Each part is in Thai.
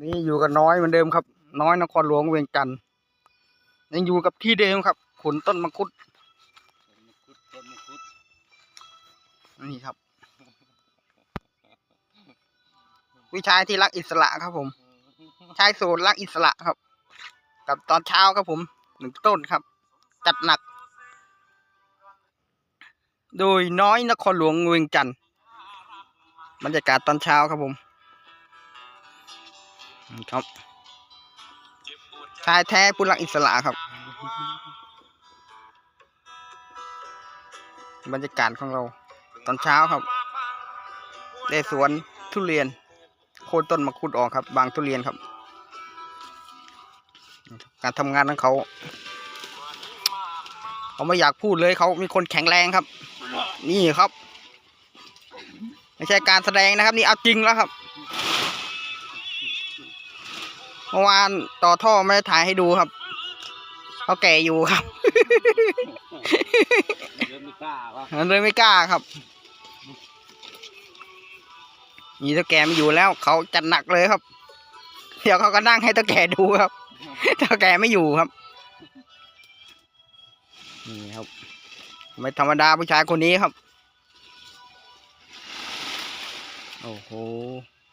นี่อยู่กับน้อยเหมือนเดิมครับ น้อยนครหลวงเวียงจันทร์ยังอยู่กับที่เดิมครับขนต้นมังคุดต้นมะคุดต้นมะคุดนี่ครับ วิชายที่รักอิสระครับผมชายโสดรักอิสระครับ กับตอนเช้าครับผมหนึ่งต้นครับ จัดหนัก โดยน้อยนครหลวงเวียงจันทร์บรรยากาศตอนเช้าครับผม ครับชายแท้ผู้รักอิสระครับ บรรยากาศของเรา ตอนเช้าครับได้สวนทุเรียน โค่นต้นมะคุดออกครับ บางทุเรียนครับ การทำงานของเขาเขาไม่อยากพูดเลยเขามีคนแข็งแรงครับ นี่ครับ ไม่ใช่การแสดงนะครับ นี่เอาจริงแล้วครับ เมื่อวานต่อท่อไม่ได้ถ่ายให้ดูครับเขาแก่อยู่ครับเดินไม่กล้าวะเลยไม่กล้าครับ นี่เท่าแกไม่อยู่แล้ว เขาจัดหนักเลยครับ เดี๋ยวเขาก็นั่งให้เท่าแกดูครับเท่าแกไม่อยู่ครับนี่ครับ ไม่ธรรมดาผู้ชายคนนี้ครับ โอ้โห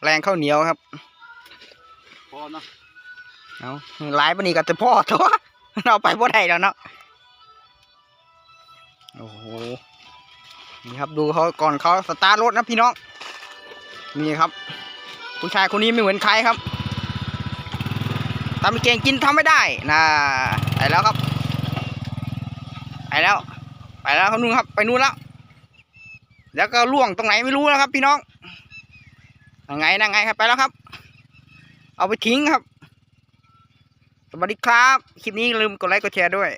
แรงข้าวเหนียวครับ พอนะ เอาหลายปนนี้ก็จะพ่อตัวเราไปพ่ได้แล้วเนาะโอ้โหนี่ครับดูเขาก่อนเขาสตาร์ทรถนะพี่น้องนี่ครับ ผู้ชายคนนี้ไม่เหมือนใครครับทำไม่เก่งกินทำไม่ได้นะไปแล้วครับไปแล้ว ไปแล้วเขานู่นครับ ไปนู่นแล้วแล้วก็ล่วงตรงไหนไม่รู้แล้วครับ พี่น้องยังไงยังไงครับไปแล้วครับ เอาไปทิ้งครับ สวัสดีครับ คลิปนี้ลืมกดไลค์กดแชร์ด้วย